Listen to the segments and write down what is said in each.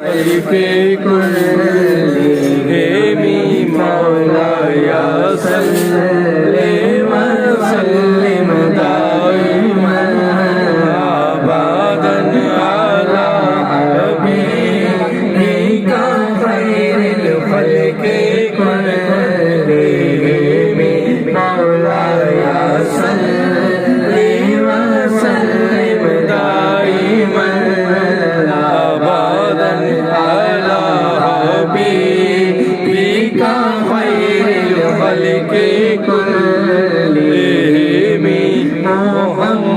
के कुल देवी খালিকে কুল্লি মি মোহাম্মদ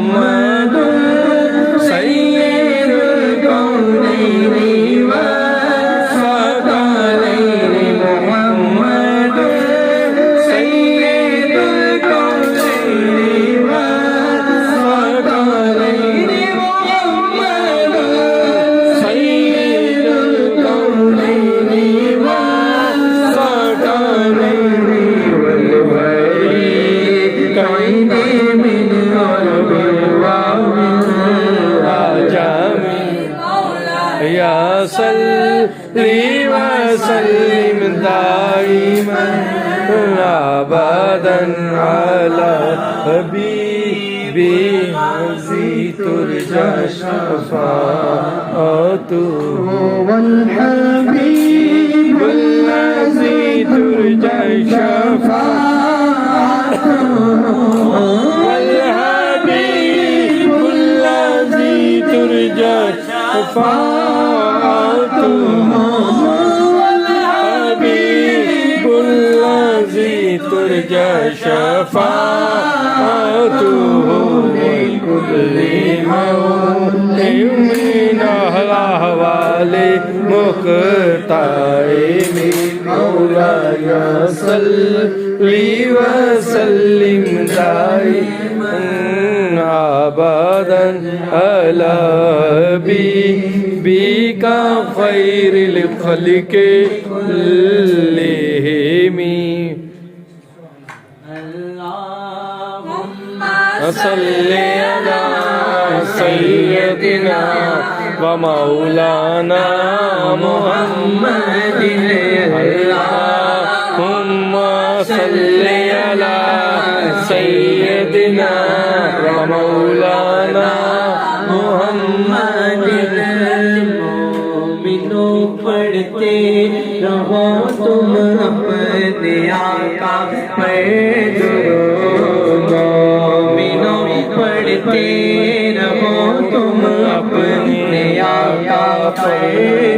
وسلم دائما ابدا على حبيبي الذي ترجى شفاعته والحبيب الذي ترجى شفاعته والحبيب الذي ترجى شفاعته والحبيب الذي ترجى شفاعته لكل موت من الأهوال مختار مولاي صل وسلم دائما. ابدا على حبيبك خير الخلق كلهم صل على سيدنا ومولانا محمد اللهم صل على سيدنا मोमिनो पढ़ते रहो तुम अपने आका पे मोमिनो पढ़ते रहो तुम अपने आका पे